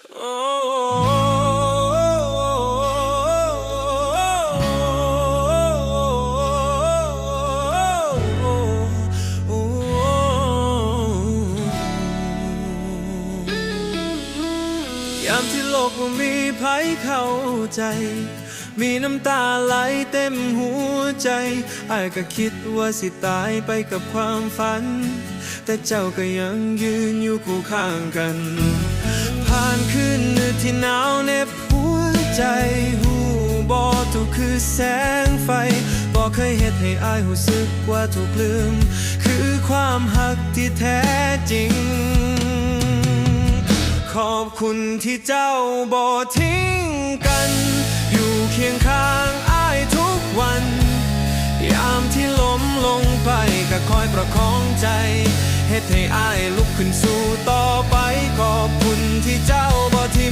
ยามที่โลกว่มีภัยเข้าใจ มีน้ำตาไหลเต็มหัวใจไอายก็คิดว่าสิตายไปกับความฝัน แต่เจ้าก็ยังยืนอยู่คู่ข้างกันานคืนที่หนาวเน็บหัวใจหูบอทุกคือแสงไฟบอกเคยเห็ดให้อายหูสึกว่าถูกลืม คือความหักที่แท้จริง ขอบคุณที่เจ้าบอทิ้งกัน อยู่เคียงข้าง ประคองใจเฮ็ดให้อ้ายลุกขึ้นสู้ต่อไปขอบคุณที่เจ้าบ่ทิ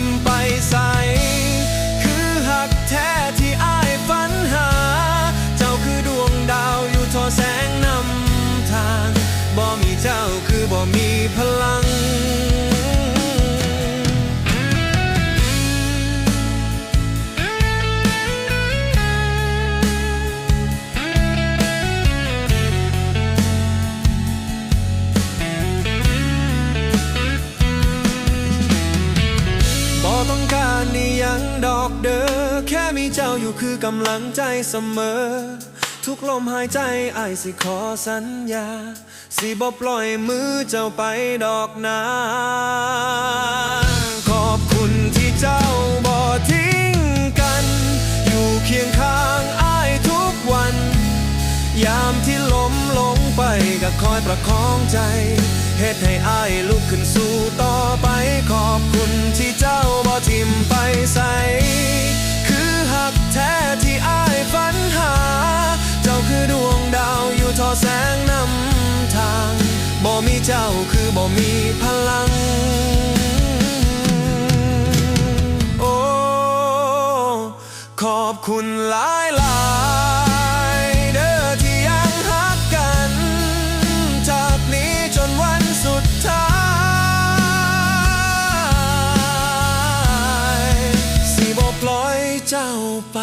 งดอกเด้อแค่มีเจ้าอยู่คือกำลังใจเสมอ ทุกลมหายใจไอ้สิขอสัญญา สิบ่ปล่อยมือเจ้าไปดอกนาขอบคุณที่เจ้าบ่ทิ้งกัน อยู่เคียงข้างไอ้ทุกวัน ยามที่ล้มลงไปก็คอยประคองใจเฮ็ดให้อายลุกขึ้นสู่ต่อไปขอบคุณ เจ้าคือบ่มีพลัง โอ้ ขอบคุณหลายหลายเด้อที่ยังฮักกัน จากนี้จนวันสุดท้าย สิบ่ปล่อยเจ้าไป